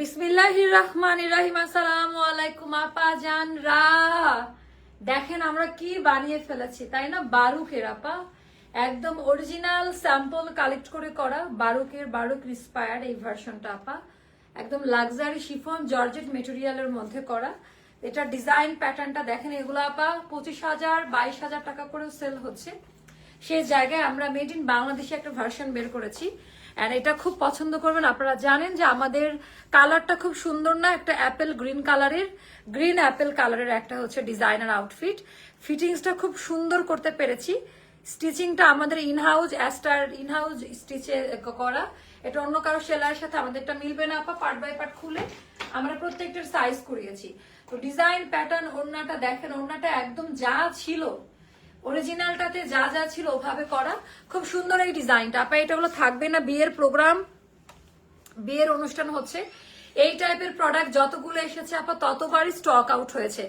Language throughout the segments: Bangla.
বিসমিল্লাহ রহমান রাহিম, আসসালামু আলাইকুম, আপা জান, রা। দেখেন আমরা কি বানিয়ে ফেলেছি, তাই না? বারুকের, আপা। একদম অরিজিনাল স্যাম্পল কালেক্ট করে করা বারুকের, বারুক ইন্সপায়ার্ড এই ভার্সনটা আপা। একদম লাক্সারি শিফন জর্জেট মেটেরিয়ালের মধ্যে করা। এটা ডিজাইন প্যাটার্নটা দেখেন, এগুলো, আপা, পঁচিশ হাজার, বাইশ হাজার টাকা করেও সেল হচ্ছে। সেই জায়গায় আমরা মেড ইন বাংলাদেশে একটা ভার্সন বের করেছি। অ্যান্ড এটা খুব পছন্দ করবেন। আপনারা জানেন যে আমাদের কালারটা খুব সুন্দর না, একটা অ্যাপেল গ্রিন কালারের, গ্রিন অ্যাপেল কালারের একটা হচ্ছে ডিজাইনার আউটফিট। ফিটিংসটা খুব সুন্দর করতে পেরেছি। স্টিচিংটা আমাদের ইনহাউস অ্যাস্টার ইনহাউস স্টিচে করা। এটা অন্য কারও সেলাইয়ের সাথে আমাদেরটা মিলবে না, আপা পার্ট বাই পার্ট খুলে আমরা প্রত্যেকটার সাইজ করিয়েছি। তো ডিজাইন প্যাটার্ন ওড়নাটা দেখেন, ওড়নাটা একদম যা ছিল অরিজিনালটাতে যা যা ছিল ওভাবে করা। খুব সুন্দর এই ডিজাইনটা। আপা, এটা হলো থাকবে না বিয়ের প্রোগ্রাম। বিয়ের অনুষ্ঠান হচ্ছে। এই টাইপের প্রোডাক্ট যতগুলো এসেছে আপা, ততবারই স্টক আউট হয়েছে।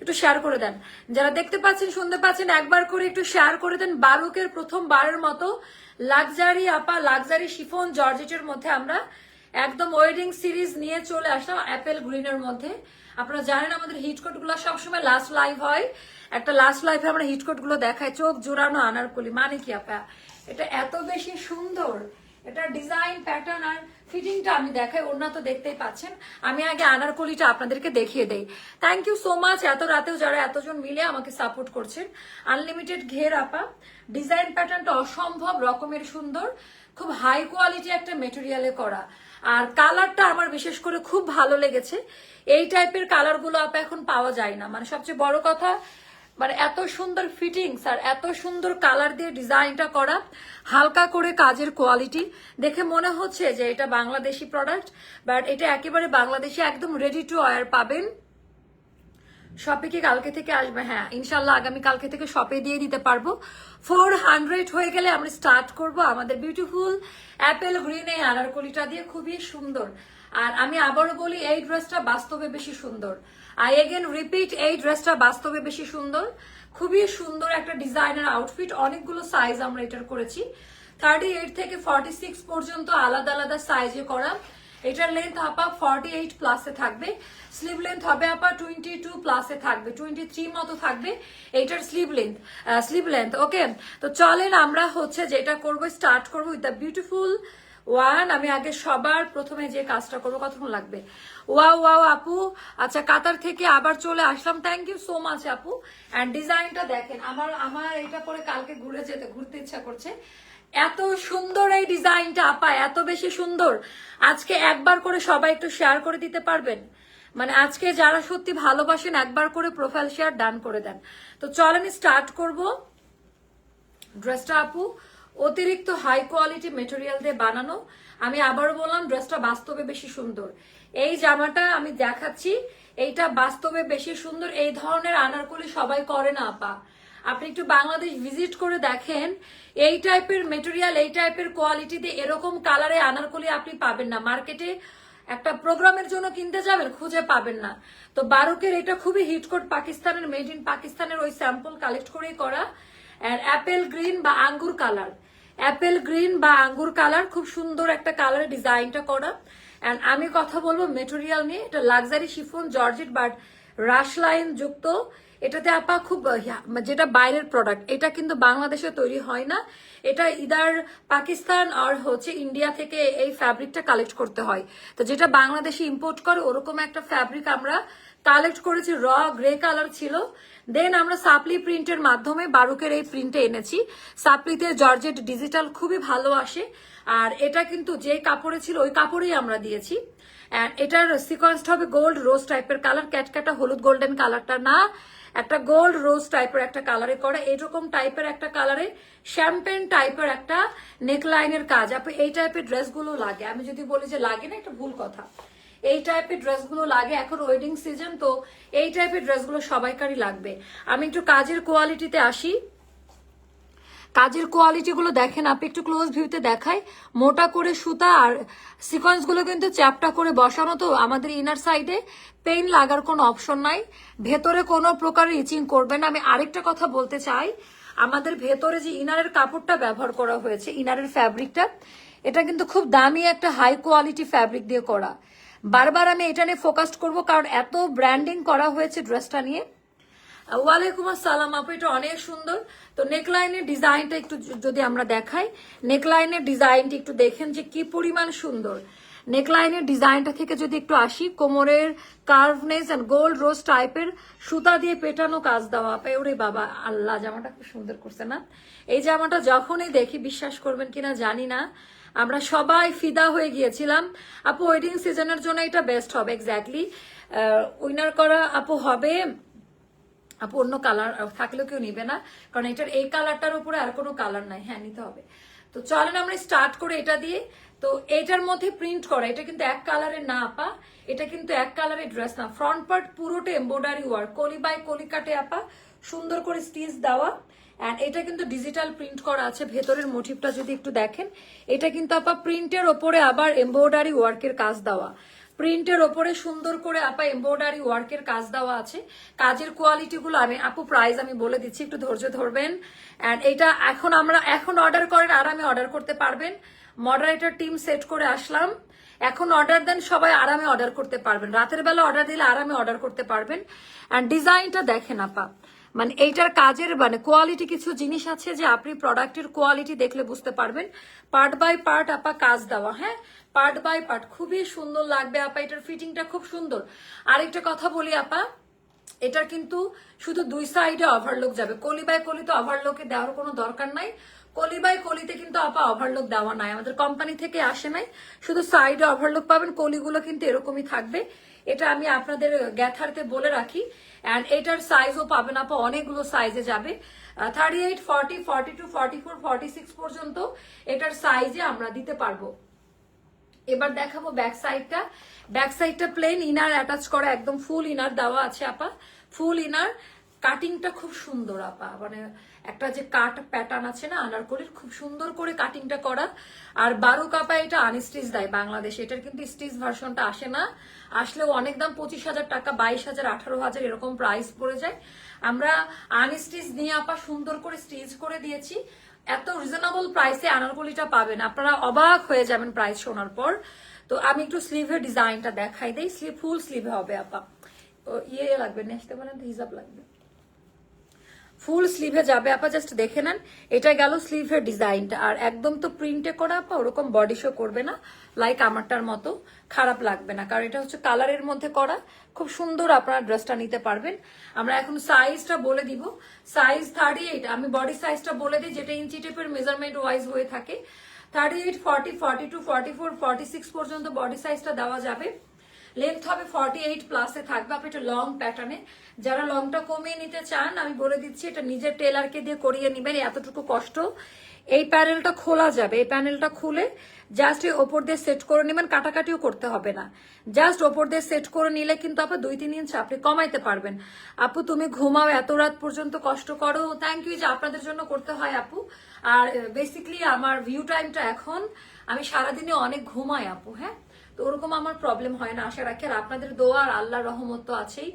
একটু শেয়ার করে দেন। যারা দেখতে পাচ্ছেন, শুনতে পাচ্ছেন, একবার করে একটু শেয়ার করে দেন। বারুকের প্রথম বারের মতো লাক্সারি আপা লাক্সারি শিফন জর্জেটের মধ্যে আমরা একদম ওয়েডিং সিরিজ নিয়ে চলে আসলাম অ্যাপেল গ্রিনের মধ্যে। আপনারা জানেন আমাদের হিটকোটগুলো সবসময় লাস্ট লাইভ হয়। একটা লাস্ট লাইফে আমরা হিটকোটগুলো দেখাই, চোখ জোড়ানো আনারকলি মানে কি আপা? এটা এত বেশি সুন্দর। এটা ডিজাইন প্যাটার্ন আর ফিটিংটা আমি দেখাই ওনা তো দেখতেই পাচ্ছেন। আমি আগে আনারকলিটা আপনাদেরকে দেখিয়ে দেই। থ্যাংক ইউ সো মাচ এত রাতেও যারা এতজন মিলে আমাকে সাপোর্ট করছেন। আনলিমিটেড ঘের আপা। ডিজাইন প্যাটার্নটা অসম্ভব রকমের সুন্দর। খুব হাই কোয়ালিটি একটা মেটেরিয়ালে করা। আর কালারটা আমার বিশেষ করে খুব ভালো লেগেছে। এই টাইপের কালারগুলো আপা এখন পাওয়া যায় না। মানে সবচেয়ে বড় কথা মানে এত সুন্দর ফিটিংস আর এত সুন্দর কালার দিয়ে ডিজাইনটা করা, হালকা করে কাজের কোয়ালিটি দেখে মনে হচ্ছে যে এটা বাংলাদেশি প্রোডাক্ট বাট এটা একেবারে বাংলাদেশি, একদম রেডি টু ওয়ার পাবেন। শপে কি কালকে থেকে আসবে? হ্যাঁ ইনশাল্লাহ আগামী কালকে থেকে শপে দিয়ে দিতে পারব। ফোর হান্ড্রেড হয়ে গেলে আমরা স্টার্ট করব আমাদের বিউটিফুল অ্যাপেল গ্রিন এই আনারকলিটা দিয়ে খুবই সুন্দর। আর আমি আবারও বলি, এই ড্রেসটা বাস্তবে বেশি সুন্দর। আই এগেন রিপিট এই ড্রেসটা বাস্তবে বেশি সুন্দর। খুবই সুন্দর একটা ডিজাইনার আউটফিট অনেকগুলো সাইজ আমরা এটার করেছি। থার্টি এইট থেকে ফর্টি সিক্স পর্যন্ত আলাদা আলাদা সাইজে করা। এটার লেন্থ আপা ফর্টি এইট প্লাসে থাকবে। স্লিভ লেন্থ হবে আপা টোয়েন্টি টু প্লাসে থাকবে। টোয়েন্টি থ্রি মতো থাকবে এইটার sleeve length sleeve length okay তো চলেন আমরা হচ্ছে যেটা করব স্টার্ট করব উইথ দ্য বিউটিফুল ওয়ান, আমি আগে সবার প্রথমে যে কাজটা করব কতক্ষণ লাগবে। ওয়াও ওয়াও, আপু। আচ্ছা কাতার থেকে আবার চলে আসলাম। থ্যাংক ইউ সো মাচ আপু। অ্যান্ড ডিজাইনটা দেখেন, আমার আমার এটা পরে কালকে ঘুরে যেতে, ঘুরতে ইচ্ছা করছে। এত সুন্দর এই ডিজাইনটা আপা, এত বেশি সুন্দর। আজকে একবার করে সবাই একটু শেয়ার করে দিতে পারবেন। মানে আজকে যারা সত্যি ভালোবাসেন, একবার করে প্রোফাইল শেয়ার ডান করে দেন। তো চলেন স্টার্ট করব। ড্রেসটা আপু। অতিরিক্ত হাই কোয়ালিটি মেটেরিয়াল দিয়ে বানানো। আমি আবারও বললাম ড্রেসটা বাস্তবে বেশি সুন্দর। এই জামাটা আমি দেখাচ্ছি, এইটা বাস্তবে বেশি সুন্দর। এই ধরনের আনারকলি সবাই করে না, আপা। আপনি একটু বাংলাদেশ ভিজিট করে দেখেন, এই টাইপের মেটেরিয়াল এই টাইপের কোয়ালিটিতে এরকম কালারে আনারকলি আপনি পাবেন না। মার্কেটে একটা প্রোগ্রামের জন্য কিনতে যাবেন, খুঁজে পাবেন না। তো বারুকের এটা খুবই হিটকোট পাকিস্তানের মেড ইন পাকিস্তানের ওই স্যাম্পল কালেক্ট করেই করা। অ্যাপেল গ্রিন বা আঙ্গুর কালার অ্যাপেল গ্রিন বা আঙ্গুর কালার খুব সুন্দর একটা কালার ডিজাইনটা করা। অ্যান্ড আমি কথা বলব মেটেরিয়াল নিয়ে। এটা luxury chiffon georgette but rush line যুক্ত। এটাতে আপা খুব যেটা বাইরের প্রোডাক্ট এটা কিন্তু বাংলাদেশে তৈরি হয় না। এটা ইদার পাকিস্তান আর হচ্ছে ইন্ডিয়া থেকে এই ফ্যাব্রিকটা কালেক্ট করতে হয়। তো যেটা বাংলাদেশে ইম্পোর্ট করে, ওরকম একটা ফ্যাব্রিক আমরা কালেক্ট করেছি র গ্রে কালার ছিল। দেন আমরা সাপলি প্রিন্টের মাধ্যমে বারুকের এই প্রিন্টে এনেছি। সাপলিতে জর্জেট ডিজিটাল খুবই ভালো আসে। আর এটা কিন্তু যে কাপড়ে ছিল, ওই কাপড়েই আমরা দিয়েছি। এটার সিকোয়েন্সটা হবে গোল্ড রোজ টাইপের কালার ক্যাটক্যাটা হলুদ গোল্ডেন কালারটা না। একটা গোল্ড রোজ টাইপের একটা কালারে করা, এরকম টাইপের একটা কালারে শ্যাম্পেন টাইপের একটা নেকলাইনের কাজ। আপনি এই টাইপের ড্রেসগুলো লাগে। আমি যদি বলি যে লাগে না একটা ভুল কথা। এই টাইপের ড্রেসগুলো লাগে, এখন ওয়েডিং সিজন তো এই টাইপের ড্রেসগুলো সবাইকারই লাগবে। আমি একটু কাজের কোয়ালিটিতে আসি। কাজের কোয়ালিটি গুলো দেখেন, আপনি একটু ক্লোজ ভিউতে দেখাই। মোটা করে সুতা আর সিকোয়েন্সগুলো কিন্তু চ্যাপটা করে বসানো তো আমাদের ইনার সাইডে পেইন লাগার কোনো অপশন নাই। ভেতরে কোনো প্রকার ইচিং করবে না। আমি আরেকটা কথা বলতে চাই। আমাদের ভেতরে যে ইনারের কাপড়টা ব্যবহার করা হয়েছে ইনারের ফ্যাব্রিকটা এটা কিন্তু খুব দামি একটা হাই কোয়ালিটি ফ্যাব্রিক দিয়ে করা। বারবার আমি এটা নিয়ে ফোকাস করব কারণ এত ব্র্যান্ডিং করা হয়েছে ড্রেসটা নিয়ে। ওয়ালাইকুম আসসালাম, আপু, এটা অনেক সুন্দর। তো নেকলাইনের ডিজাইনটা একটু যদি আমরা দেখাই নেকলাইনের ডিজাইনটা একটু দেখেন যে কি পরিমাণ সুন্দর। নেকলাইনের ডিজাইনটা থেকে যদি একটু আসি, কোমরের কার্ভনেস অ্যান্ড গোল্ড রোজ টাইপের সুতা দিয়ে পেটানো কাজ দেওয়া ওরে বাবা, আল্লাহ, জামাটা খুব সুন্দর করছে না? এই জামাটা যখনই দেখি, বিশ্বাস করবেন কিনা জানি না, আমরা সবাই ফিদা হয়ে গিয়েছিলাম। আপু ওয়েডিং সিজনের জন্য এটা বেস্ট হবে এক্স্যাক্টলি উইনার করা, আপু, হবে আপু, অন্য কালার থাকলেও কেউ নিবে না, কারণ এটার, এই কালারটার উপরে আর কোনো কালার নাই। হ্যাঁ নিতে হবে। তো চলেন আমরা স্টার্ট করে এটা দিয়ে। তো এটার মধ্যে প্রিন্ট করা, এটা কিন্তু এক কালারের না, আপা। এটা কিন্তু এক কালারের ড্রেস না। ফ্রন্ট পার্ট পুরোটা এম্ব্রয়ডারি ওয়ার্ক কলি বাই কলি কাটে, আপা। সুন্দর করে স্টিচ দেওয়া। অ্যান্ড এটা কিন্তু ডিজিটাল প্রিন্ট করা আছে। ভেতরের মোটিভটা যদি একটু দেখেন, এটা কিন্তু আপা প্রিন্টের ওপরে আবার এম্ব্রয়ডারি ওয়ার্কের কাজ দেওয়া। প্রিন্টের ওপরে সুন্দর করে আপা এমব্রয়ডারি ওয়ার্কের কাজ দেওয়া আছে। কাজের কোয়ালিটি গুলো আমি, আপু প্রাইস আমি বলে দিচ্ছি, একটু ধৈর্য ধরবেন। অ্যান্ড এটা এখন আমরা, এখন অর্ডার করেন আরামে অর্ডার করতে পারবেন। মডারেটর টিম সেট করে আসলাম। এখন অর্ডার দেন, সবাই আরামে অর্ডার করতে পারবেন। রাতের বেলা অর্ডার দিলে আরামে অর্ডার করতে পারবেন। এন্ড ডিজাইনটা দেখেন আপা। মানে এইটার কাজের মানে কোয়ালিটি কিছু জিনিস আছে যে আপনি প্রোডাক্টের কোয়ালিটি দেখলে বুঝতে পারবেন। পার্ট বাই পার্ট আপা কাজ দেওয়া হ্যাঁ? পার্ট বাই পার্ট খুবই সুন্দর লাগবে আপা, এটার ফিটিংটা খুব সুন্দর। আরেকটা কথা বলি আপা, এটার কিন্তু শুধু দুই সাইডে ওভারলোক যাবে। কলি বাই কলি তো ওভারলোকে দেওয়ার কোনো দরকার নাই। কলি বাই কলিতে কিন্তু আপা ওভারলোক দেওয়া নাই। আমাদের কোম্পানি থেকে আসে নাই। শুধু সাইডে ওভারলোক পাবেন, কলিগুলো কিন্তু এরকমই থাকবে। এটা আমি আপনাদের গ্যাথারতে বলে রাখি। অ্যান্ড এটার সাইজও পাবেন আপা, অনেকগুলো সাইজে যাবে। Thirty eight forty forty two forty four forty six পর্যন্ত এটার সাইজে আমরা দিতে পারব। এবার দেখাবো ব্যাক সাইডটা ব্যাক সাইডটা প্লেন ইনার অ্যাটাচ করা, একদম ফুল ইনার দেওয়া আছে আপা। ফুল ইনার কাটিংটা খুব সুন্দর, আপা। মানে একটা যে কাট প্যাটার্ন আছে না, আনারকলির, খুব সুন্দর করে কাটিংটা করা। আর বারো কাপা এটা আনস্টিচ দেয় বাংলাদেশে। এটার কিন্তু স্টিচ ভার্সনটা আসে না। আসলেও অনেক দাম পঁচিশ হাজার টাকা, বাইশ হাজার, আঠারো হাজার এরকম প্রাইস পড়ে যায়। আমরা আনস্টিচ নিয়ে আপা সুন্দর করে স্টিচ করে দিয়েছি। এত রিজনেবল প্রাইসে আনারকলিটা পাবেন। আপনারা অবাক হয়ে যাবেন প্রাইস শোনার পর। তো আমি একটু স্লিভের ডিজাইনটা দেখাই দিই। স্লিভ ফুল স্লিভে হবে, আপা। ইয়ে লাগবে নেক্সটে তো হিসাব লাগবে। ফুল স্লিভে যাবে। আপা জাস্ট দেখে নেন। এটা গেল স্লিভের ডিজাইনটা আর একদম তো প্রিন্টে করা আপা, ওরকম বডি শো করবে না। লাইক আমারটার মতো। খারাপ লাগবে না। কারণ এটা হচ্ছে কালারের মধ্যে করা। খুব সুন্দর আপনারা ড্রেসটা নিতে পারবেন। আমরা এখন সাইজটা বলে দিব। সাইজ থার্টি এইট আমি বডি সাইজটা বলে দিই, যেটা ইঞ্চি টেপের মেজারমেন্ট ওয়াইজ হয়ে থাকে। Thirty eight forty forty two forty four forty six পর্যন্ত বডি সাইজটা দেওয়া যাবে। লেন্থ হবে ফর্টি এইট প্লাসে থাকবে। আপনি এটা লং প্যাটার্নে যারা লংটা কমিয়ে নিতে চান, আমি বলে দিচ্ছি, এটা নিজের টেলারকে দিয়ে করিয়ে নেবেন এতটুকু কষ্ট। এই প্যানেলটা খোলা যাবে। এই প্যানেলটা খুলে জাস্ট এই ওপর দিয়ে সেট করে নেবেন, কাটাকাটিও করতে হবে না। জাস্ট ওপর দিয়ে সেট করে নিলে কিন্তু আপনি দুই তিন ইঞ্চ আপনি কমাইতে পারবেন। আপু, তুমি ঘুমাও, এত রাত পর্যন্ত কষ্ট করো। থ্যাংক ইউ যে আপনাদের জন্য করতে হয় আপু। আর বেসিক্যালি আমার ভিউ টাইমটা এখন, আমি সারাদিনে অনেক ঘুমাই আপু হ্যাঁ? তো ওরকম আমার প্রবলেম হয় না। আশা রাখি আর আপনাদের দোয়া আর আল্লাহ রহমত তো আছেই।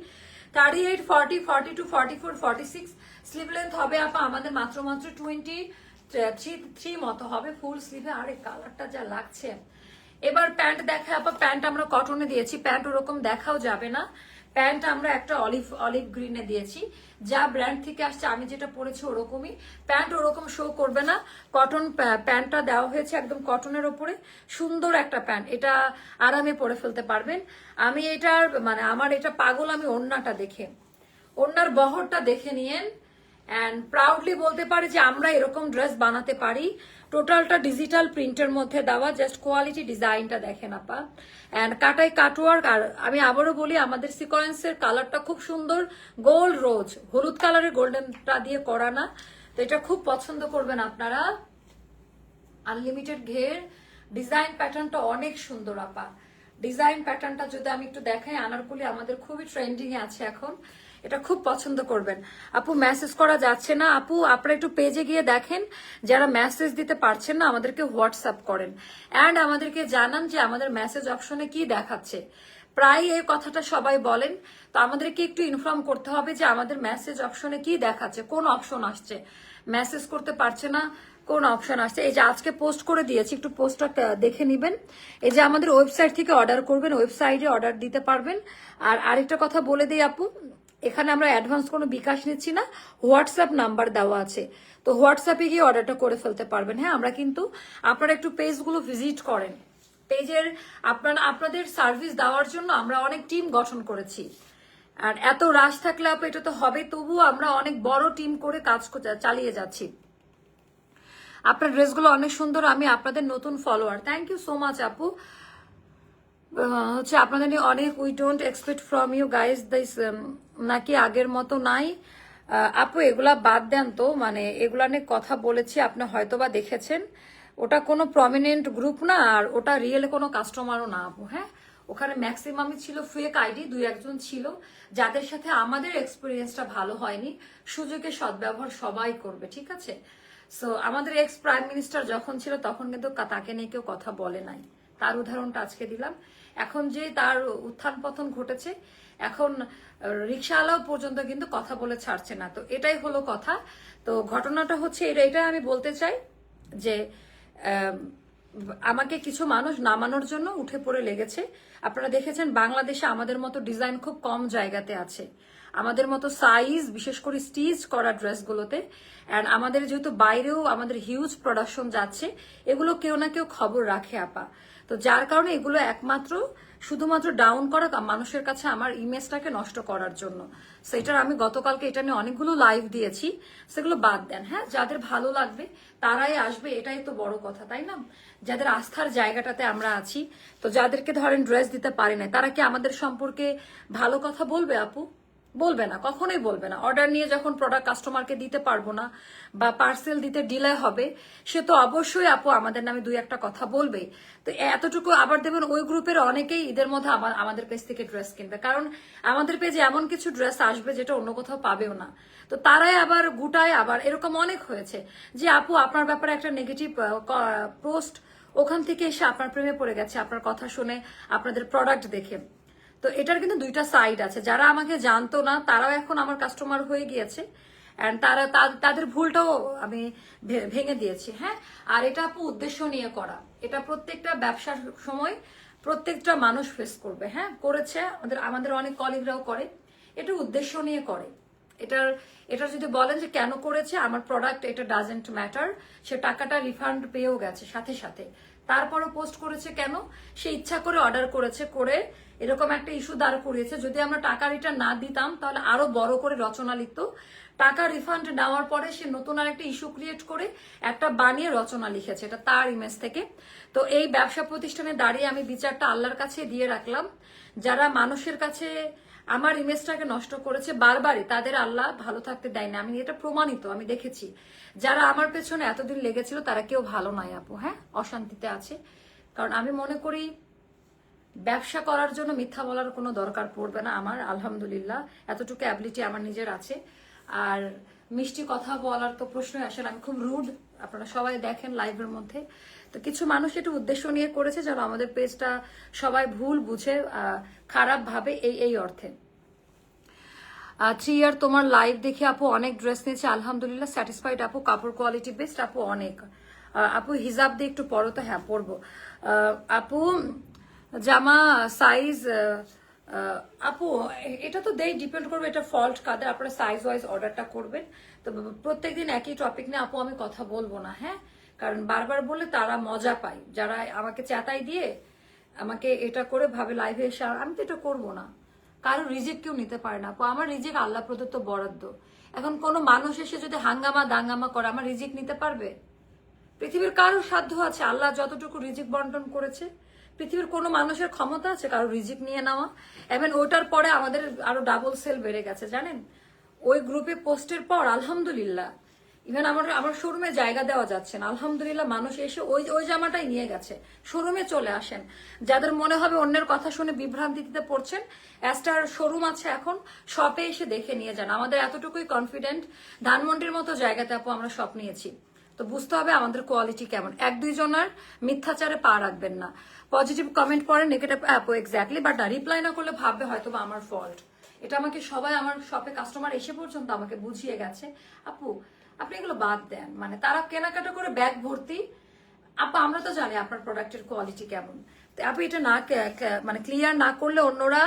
Thirty eight forty forty two forty four forty six sleeve length হবে আপা আমাদের মাত্র মাত্র টোয়েন্টি থ্রি থ্রি মতো হবে। ফুল স্লিভে আরে কালারটা যা লাগছে। এবার প্যান্ট দেখা আপা। প্যান্ট আমরা কটনে দিয়েছি। প্যান্ট ওরকম দেখাও যাবে না। প্যান্ট আমরা একটা অলিভ অলিভ গ্রিনে দিয়েছি। যা ব্র্যান্ড থেকে আসছে, আমি যেটা পরেছি ওরকমই। প্যান্ট ওরকম শো করবে না। কটন প্যান্টটা দেওয়া হয়েছে একদম কটনের ওপরে। সুন্দর একটা প্যান্ট। এটা আরামে পরে ফেলতে পারবেন। আমি এটার মানে আমার এটা পাগল, আমি ওড়নাটা দেখে। ওড়নার বহরটা দেখে নিয়েন। অ্যান্ড প্রাউডলি বলতে পারি যে আমরা এরকম ড্রেস বানাতে পারি। টোটালটা ডিজিটাল প্রিন্টের মধ্যে দেওয়া জাস্ট কোয়ালিটি ডিজাইনটা দেখেন আপা। অ্যান্ড কাটাই কাটওয়ার্ক আর আমি আবারও বলি, আমাদের সিকোয়েন্সের কালারটা খুব সুন্দর। গোল্ড রোজ হলুদ কালারের গোল্ডেনটা দিয়ে করা না। তো এটা খুব পছন্দ করবেন আপনারা। আনলিমিটেড ঘের। ডিজাইন প্যাটার্নটা অনেক সুন্দর আপা। ডিজাইন প্যাটার্নটা যদি আমি একটু দেখাই, আনারকুলি আমাদের খুবই ট্রেন্ডিং এ আছে এখন। এটা খুব পছন্দ করবেন। আপু মেসেজ করা যাচ্ছে না। আপু, আপনারা একটু পেজে গিয়ে দেখেন। যারা মেসেজ দিতে পারছেন না, আমাদেরকে হোয়াটসঅ্যাপ করেন। অ্যান্ড আমাদেরকে জানান যে আমাদের মেসেজ অপশনে কি দেখাচ্ছে। প্রায় এই কথাটা সবাই বলেন। তো আমাদেরকে একটু ইনফর্ম করতে হবে যে আমাদের মেসেজ অপশনে কি দেখাচ্ছে, কোন অপশন আসছে। মেসেজ করতে পারছে না, কোন অপশন আসছে। এই যে আজকে পোস্ট করে দিয়েছি, একটু পোস্টটা দেখে নেবেন। এই যে আমাদের ওয়েবসাইট থেকে অর্ডার করবেন ওয়েবসাইটে অর্ডার দিতে পারবেন। আর আরেকটা কথা বলে দিই আপু এখানে আমরা অ্যাডভান্স কোনো বিকাশ নিচ্ছি না হোয়াটসঅ্যাপ নাম্বার দেওয়া আছে। তো হোয়াটসঅ্যাপে গিয়ে অর্ডারটা করে ফেলতে পারবেন। হ্যাঁ আমরা কিন্তু আপনারা একটু পেজগুলো ভিজিট করেন। পেজের আপনার, আপনাদের সার্ভিস দেওয়ার জন্য আমরা অনেক টিম গঠন করেছি। আর এত রাশ থাকলে আপু, এটা তো হবে, তবুও আমরা অনেক বড় টিম করে কাজ চালিয়ে যাচ্ছি। আপনার ড্রেসগুলো অনেক সুন্দর, আমি আপনাদের নতুন follower thank you so much আপু। হচ্ছে আপনাদের অনেক we don't expect from you guys this নাকি আগের মতো নাই। আপু, এগুলা বাদ দেন তো মানে এগুলা নিয়ে কথা বলেছি, আপনি হয়তোবা দেখেছেন। ওটা কোনো প্রমিনেন্ট গ্রুপ না, আর ওটা রিয়েল কোনো কাস্টমারও না, আপু হ্যাঁ? ওখানে ম্যাক্সিমামই ছিল ফেক আইডি দুই একজন ছিল, যাদের সাথে আমাদের এক্সপিরিয়েন্সটা ভালো হয়নি। সুযোগে সদ্ব্যবহার সবাই করবে, ঠিক আছে? সো আমাদের এক্স প্রাইম মিনিস্টার যখন ছিল, তখন কিন্তু তাকে নিয়ে কেউ কথা বলে নাই। তার উদাহরণটা আজকে দিলাম। এখন যে তার উত্থান পতন ঘটেছে, এখন রিক্সাওয়ালাও পর্যন্ত কিন্তু কথা বলে ছাড়ছে না। তো এটাই হলো কথা। তো ঘটনাটা হচ্ছে এটা এটা আমি বলতে চাই যে আমাকে কিছু মানুষ নামানোর জন্য উঠে পড়ে লেগেছে। আপনারা দেখেছেন বাংলাদেশে আমাদের মতো ডিজাইন খুব কম জায়গাতে আছে। আমাদের মতো সাইজ বিশেষ করে স্টিচ করা ড্রেসগুলোতে। অ্যান্ড আমাদের যেহেতু বাইরেও আমাদের হিউজ প্রোডাকশন যাচ্ছে, এগুলো কেউ না কেউ খবর রাখে, আপা। তো যার কারণে এগুলো একমাত্র, শুধুমাত্র ডাউন করা মানুষের কাছে আমার ইমেজটাকে নষ্ট করার জন্য। সেটার আমি গতকালকে এটা নিয়ে অনেকগুলো লাইভ দিয়েছি। সেগুলো বাদ দেন হ্যাঁ? যাদের ভালো লাগবে, তারাই আসবে, এটাই তো বড় কথা, তাই না? যাদের আস্থার জায়গাটাতে আমরা আছি, তো যাদেরকে ধরেন ড্রেস দিতে পারি না তারা কি আমাদের সম্পর্কে ভালো কথা বলবে আপু? বলবে না, কখনোই বলবে না। অর্ডার নিয়ে যখন প্রোডাক্ট কাস্টমারকে দিতে পারব না বা পার্সেল দিতে ডিলে হবে, সে তো অবশ্যই আপু আমাদের নামে দুই একটা কথা বলবে। তো এতটুকু আবার দেবেন, ওই গ্রুপের অনেকেই ঈদের মধ্যে আমাদের পেজ থেকে ড্রেস কিনবে। কারণ আমাদের পেজে এমন কিছু ড্রেস আসবে যেটা অন্য কোথাও পাবেও না। তো তারাই আবার গুটায় আবার, এরকম অনেক হয়েছে যে আপু আপনার ব্যাপারে একটা নেগেটিভ পোস্ট ওখান থেকে এসে আপনার প্রেমে পড়ে গেছে, আপনার কথা শুনে আপনাদের প্রোডাক্ট দেখে। তো এটার কিন্তু দুইটা সাইড আছে। যারা আমাকে জানতো না, তারাও এখন আমার কাস্টমার হয়ে গিয়েছে। অ্যান্ড তারা তাদের ভুলটাও আমি ভেঙে দিয়েছি হ্যাঁ? আর এটা আপু উদ্দেশ্য নিয়ে করা। এটা প্রত্যেকটা ব্যবসার সময় প্রত্যেকটা মানুষ ফেস করবে হ্যাঁ? করেছে, আমাদের আমাদের অনেক কলিগরাও করে। এটা উদ্দেশ্য নিয়ে করে। এটার এটা যদি বলেন যে কেন করেছে, আমার প্রোডাক্ট এটা ডাজেন্ট ম্যাটার সে টাকাটা রিফান্ড পেয়েও গেছে, সাথে সাথে। তারপরও পোস্ট করেছে কেন? সে ইচ্ছা করে অর্ডার করেছে, করে এরকম একটা ইস্যু দাঁড় করিয়েছে যদি আমরা টাকা রিটার্ন না দিতাম, তাহলে আরও বড় করে রচনা লিখতো। টাকা রিফান্ড নেওয়ার পরে সে নতুন আর একটা ইস্যু ক্রিয়েট করে একটা বানিয়ে রচনা লিখেছে, এটা তার ইমেজ থেকে। তো এই ব্যবসা প্রতিষ্ঠানে দাঁড়িয়ে আমি বিচারটা আল্লাহর কাছে দিয়ে রাখলাম। যারা মানুষের কাছে আমার ইমেজটাকে নষ্ট করেছে, বারবারই তাদের আল্লাহ ভালো থাকতে দেয় না আমি এটা প্রমাণিত, আমি দেখেছি। যারা আমার পেছনে এতদিন লেগেছিল, তারা কেউ ভালো নয় আপু হ্যাঁ? অশান্তিতে আছে। কারণ আমি মনে করি ব্যবসা করার জন্য মিথ্যা বলার কোনো দরকার পড়বে না আমার আলহামদুলিল্লাহ। এতটুকু অ্যাবিলিটি আমার নিজের আছে। আর মিষ্টি কথা বলার তো প্রশ্নই আসে না আমি খুব রুড আপনারা সবাই দেখেন লাইভের মধ্যে। তো কিছু মানুষ এটা উদ্দেশ্য নিয়ে করেছে যেন আমাদের পেজটা সবাই ভুল বুঝে আহ, খারাপ ভাবে এই এই অর্থে। থ্রি ইয়ার তোমার লাইভ দেখে আপু অনেক ড্রেস নিয়েছে আলহামদুলিল্লাহ। স্যাটিসফাইড আপু কাপড় কোয়ালিটি বেস্ট আপু অনেক। আপু হিজাব দিয়ে একটু পরো তো হ্যাঁ পরবো আপু জামা সাইজ আপু, এটা তো দেই ডিপেন্ড করবে এটা ফল্ট কাদের, আপনারা সাইজ ওয়াইজ অর্ডারটা করবেন। তো প্রত্যেকদিন একই টপিক নিয়ে আপু, আমি কথা বলব না হ্যাঁ? কারণ বারবার বললে তারা মজা পায়। যারা আমাকে চেতাই দিয়ে আমাকে এটা করে ভাবে লাইভে এসে আমি তো এটা করব না। কারও রিজেক্ট কেউ নিতে পারে না। আপু, আমার রিজেক্ট আল্লাহ প্রদত্ত বরাদ্দ। এখন কোনো মানুষ এসে যদি হাঙ্গামা দাঙ্গামা করে, আমার রিজেক্ট নিতে পারবে? পৃথিবীর কারও সাধ্য আছে, আল্লাহ যতটুকু রিজিক বন্টন করেছে পৃথিবীর কোনো মানুষের ক্ষমতা আছে কারও রিজিক নিয়ে নেওয়া? এবং ওটার পরে আমাদের আরও ডাবল সেল বেড়ে গেছে, জানেন? ওই গ্রুপে পোস্টের পর, আলহামদুলিল্লাহ ইভেন আমার আমার শোরুমে জায়গা দেওয়া যাচ্ছে না। আলহামদুলিল্লাহ, মানুষ এসে ওই ওই জামাটাই নিয়ে গেছে। শোরুমে চলে আসেন। যাদের মনে হবে অন্যের কথা শুনে বিভ্রান্তিতে পড়ছেন অ্যাস্টার শোরুম আছে এখন শপে এসে দেখে নিয়ে যান। আমাদের এতটুকুই কনফিডেন্ট ধানমন্ডির মতো জায়গাতে আপু আমরা শপ নিয়েছি। তো বুঝতে হবে আমাদের কোয়ালিটি কেমন। এক দুইজনের মিথ্যাচারে পা রাখবেন না। পজিটিভ কমেন্ট পরে নেগেটিভ অ্যাপও এক্স্যাক্টলি বাট রিপ্লাই না করলে ভাববে হয়তো বা আমার ফল্ট এটা আমাকে সবাই, আমার শপে কাস্টমার এসে পর্যন্ত আমাকে বুঝিয়ে গেছে। আপু, আপনি এগুলো বাদ দেন। মানে তারা কেনাকাটা করে ব্যাগ ভর্তি। আপা, আমরা তো জানি আপনার প্রোডাক্টের কোয়ালিটি কেমন। তো আপনি এটা না মানে ক্লিয়ার না করলে অন্যরা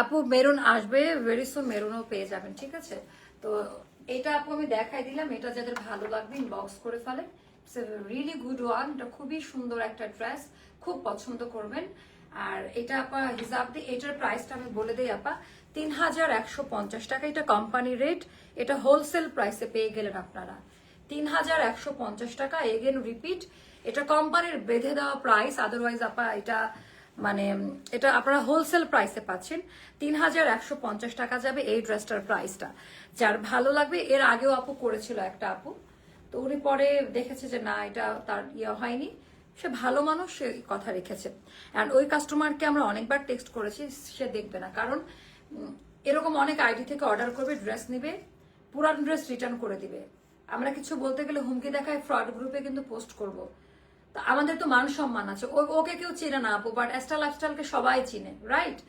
আপু, মেরুন আসবে ভেরি সুন মেরুনও পেয়ে যাবেন, ঠিক আছে? তো এটা আপু আমি দেখাই দিলাম, এটা যাদের ভালো লাগবে ইনবক্স করে ফেলে। রিয়েলি গুড ওয়ান এটা খুবই সুন্দর একটা ড্রেস খুব পছন্দ করবেন। আর এটা আপা, হিসাব দিয়ে এটার প্রাইসটা আমি বলে দিই আপা তিন হাজার একশো পঞ্চাশ টাকা। এটা কোম্পানি রেট এটা হোলসেল প্রাইসে পেয়ে গেলেন আপনারা। তিন হাজার একশো পঞ্চাশ টাকা এগেন রিপিট এটা কোম্পানির বেঁধে দেওয়া প্রাইস আদারওয়াইজ আপা, এটা মানে এটা আপনারা হোলসেল প্রাইসে পাচ্ছেন। তিন হাজার একশো পঞ্চাশ টাকা যাবে এই ড্রেসটার প্রাইসটা যার ভালো লাগবে, এর আগেও আপু করেছিল একটা আপু। তো উনি পরে দেখেছে যে, না, এটা তার ইয়ে হয়নি। সে ভালো মানুষ, সে কথা রেখেছে। অ্যান্ড ওই কাস্টমারকে আমরা অনেকবার টেক্সট করেছি, সে দেখবে না। কারণ এরকম অনেক আইডি থেকে অর্ডার করবে ড্রেস নিবে, পুরান ড্রেস রিটার্ন করে দিবে। আমরা কিছু বলতে গেলে হুমকি দেখায় ফ্রড গ্রুপে কিন্তু পোস্ট করব। তো আমাদের তো মান সম্মান আছে। ওকে কেউ চেনে না আপু বাট এস্টা লাইফস্টাইলকে সবাই চিনে রাইট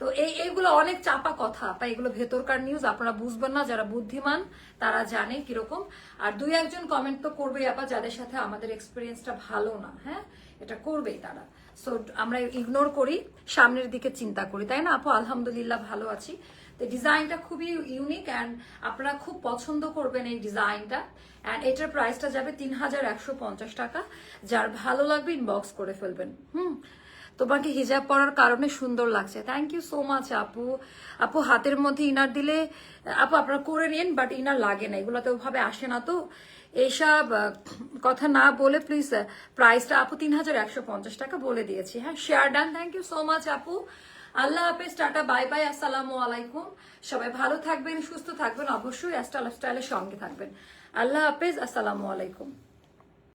তো এই, এইগুলো অনেক চাপা কথা, তাই এগুলো ভেতরকার নিউজ আপনারা বুঝবেন না, যারা বুদ্ধিমান, তারা জানে কীরকম। আর দুই একজন কমেন্ট তো করবেই আপা, যাদের সাথে আমাদের এক্সপিরিয়েন্সটা ভালো না হ্যাঁ? এটা করবেই তারা। সো আমরা ইগনোর করি, সামনের দিকে চিন্তা করি, তাই না আপু? আলহামদুলিল্লাহ, ভালো আছি। তো ডিজাইনটা খুবই ইউনিক অ্যান্ড আপনারা খুব পছন্দ করবেন এই ডিজাইনটা অ্যান্ড এটার প্রাইসটা যাবে তিন হাজার একশো পঞ্চাশ টাকা। যার ভালো লাগবে ইনবক্স করে ফেলবেন। হুম। তোমাকে হিজাব পরার কারণে সুন্দর লাগছে। থ্যাংক ইউ সো মাচ আপু। আপু হাতের মধ্যে ইনার দিলে, আপু আপনারা করে নিন বাট ইনার লাগে না। এগুলো তো ওভাবে আসে না তো। এইসব কথা না বলে প্লিজ প্রাইসটা আপু তিন হাজার একশো পঞ্চাশ টাকা বলে দিয়েছি। হ্যাঁ share done thank you so much আপু। আল্লাহ হাফেজ, টাটা, বাই বাই, আসসালামু আলাইকুম। সবাই ভালো থাকবেন, সুস্থ থাকবেন, অবশ্যই স্টাইল স্টাইলের সঙ্গে থাকবেন। আল্লাহ হাফেজ, আসসালামু আলাইকুম।